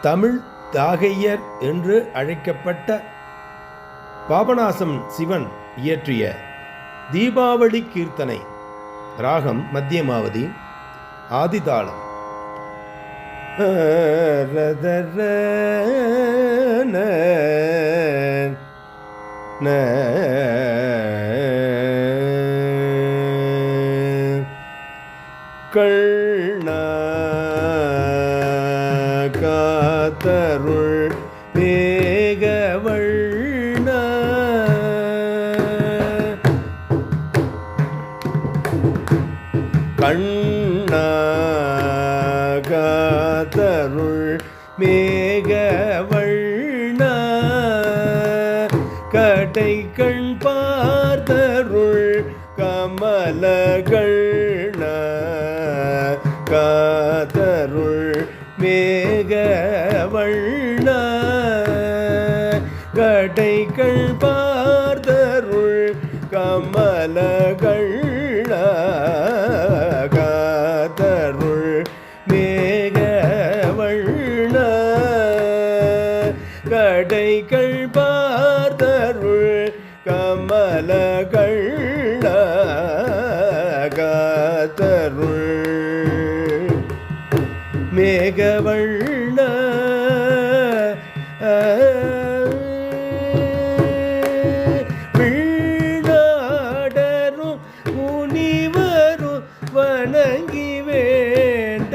தமிழ் தாகையர் என்று அழைக்கப்பட்ட பாபநாசம் சிவன் இயற்றிய தீபாவளி கீர்த்தனை ராகம் மத்தியமாவதி ஆதிதாளம். ந கண்ண காத்தருள் மேகவண்ண. கண்ண காத்தருள் மேகவண்ண. கடை கண் பார்த்தருள் கமலகள் காத்தருள் மேகவண்ண கடைகள் பார்த்தருள் கமலகண்ண காத்தருள் மேகவண்ண கடைகள் பார்த்தருள் கமலகள் வள்ள பிள்ளாடரும் முனிவரும் வணங்கி வேண்ட.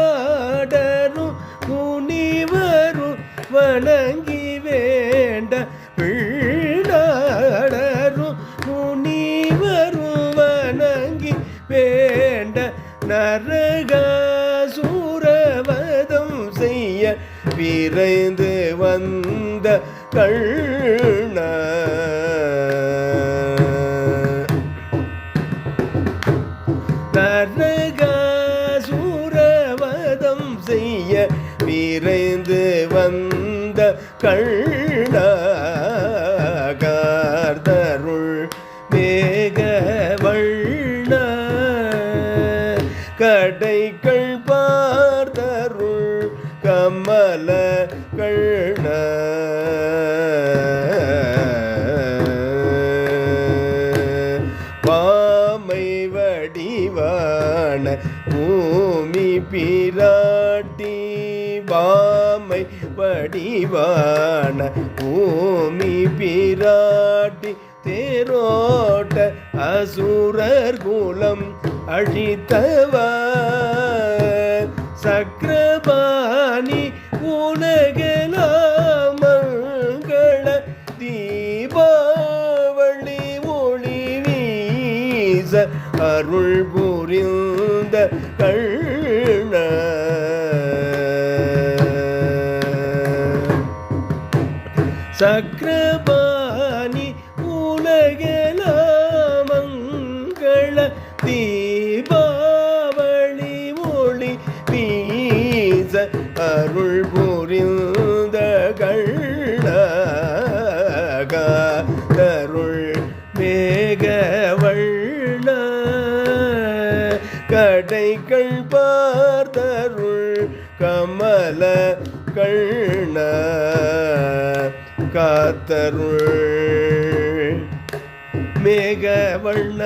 பிள்ளாடரும் முனிவரும் வணங்கி வேண்ட. வேண்ட நரகசூரவதம் செய்ய விரைந்து வந்த கண்ண நரகசூரவதம் செய்ய விரைந்து வந்த கண்ண கமல கண்ண. பாமை வடிவான பூமி பிராட்டி. பாமை வடிவான பூமி பிராட்டி. தேரோட்ட அசுரர் குலம் அழித்தவ சக்கரபாணி உலகெல்லாம் மங்கள தீபாவளி ஒளி வீச அருள் புரிந்த கண்ண. சக்கரபாணி உலகெல்லாம் கமல கண்ண காத்தருள் மேக வண்ண